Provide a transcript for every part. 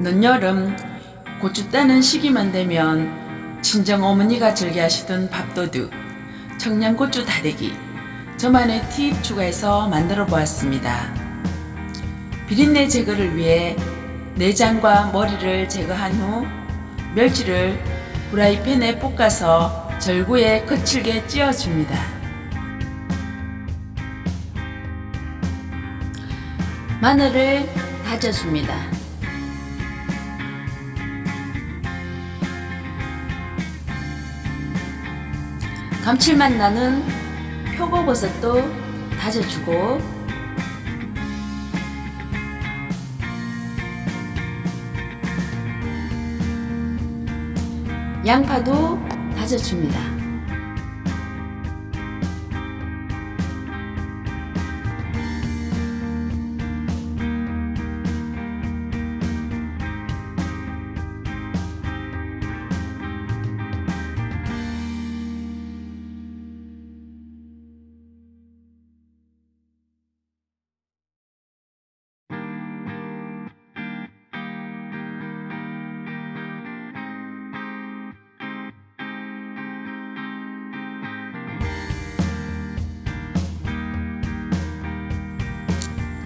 늦여름 고추 따는 시기만 되면 친정 어머니가 즐겨 하시던 밥도둑 청양고추 다대기 저만의 팁 추가해서 만들어 보았습니다. 비린내 제거를 위해 내장과 머리를 제거한 후 멸치를 후라이팬에 볶아서 절구에 거칠게 찧어줍니다. 마늘을 다져줍니다. 감칠맛 나는 표고버섯도 다져주고 양파도 다져줍니다.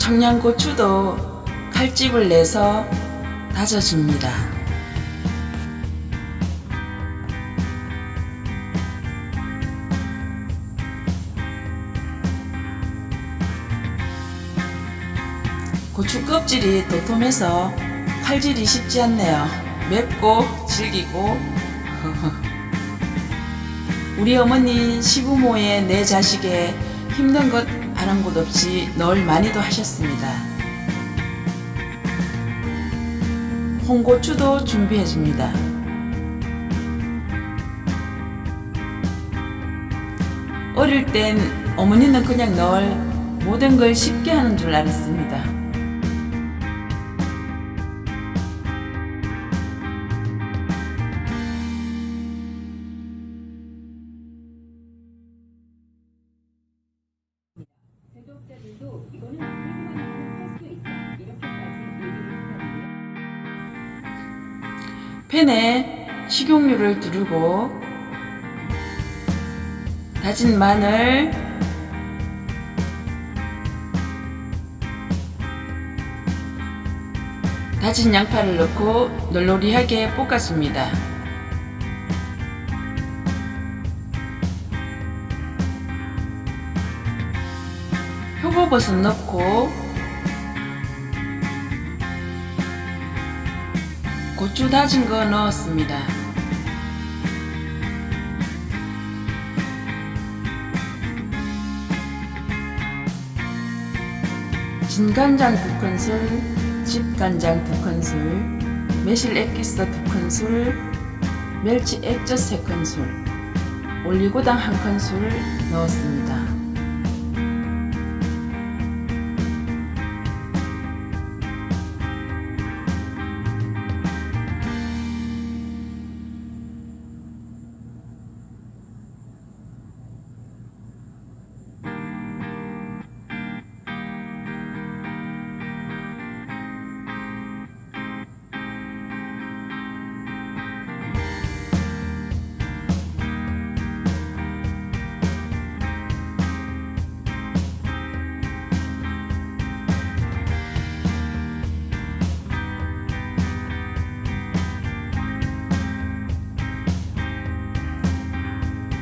청양고추도 칼집을 내서 다져줍니다. 고추 껍질이 도톰해서 칼질이 쉽지 않네요. 맵고 질기고 우리 어머니 시부모의 내 자식의 힘든 것 바란 곳 없이 널 많이도 하셨습니다. 홍고추도 준비해 줍니다. 어릴 땐 어머니는 그냥 널 모든 걸 쉽게 하는 줄 알았습니다. 팬에 식용유를 두르고 다진 마늘 다진 양파를 넣고 널널이하게 볶아줍니다. 표고버섯 넣고 고추 다진 거 넣었습니다. 진간장 두 큰술, 집간장 두 큰술, 매실 액기스 두 큰술, 멸치 액젓 세 큰술, 올리고당 한 큰술 넣었습니다.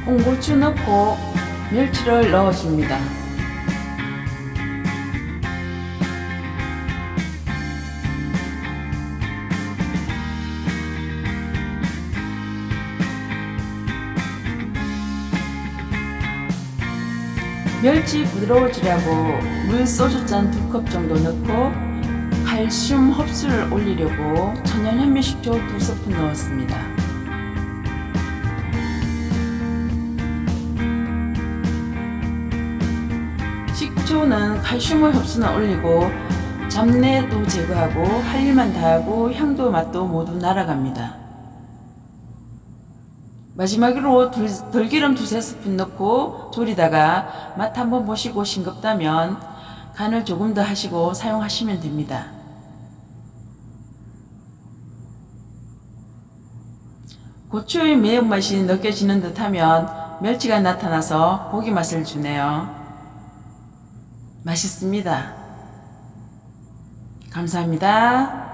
홍고추 넣고 멸치를 넣어줍니다. 멸치 부드러워지려고 물 소주잔 두 컵 정도 넣고 칼슘 흡수를 올리려고 천연 현미식초 두 스푼 넣었습니다. 식초는 칼슘을 흡수나 올리고 잡내도 제거하고 할 일만 다하고 향도 맛도 모두 날아갑니다. 마지막으로 들, 들기름 두세 스푼 넣고 졸이다가 맛 한번 보시고 싱겁다면 간을 조금 더 하시고 사용하시면 됩니다. 고추의 매운맛이 느껴지는 듯하면 멸치가 나타나서 고기 맛을 주네요. 맛있습니다. 감사합니다.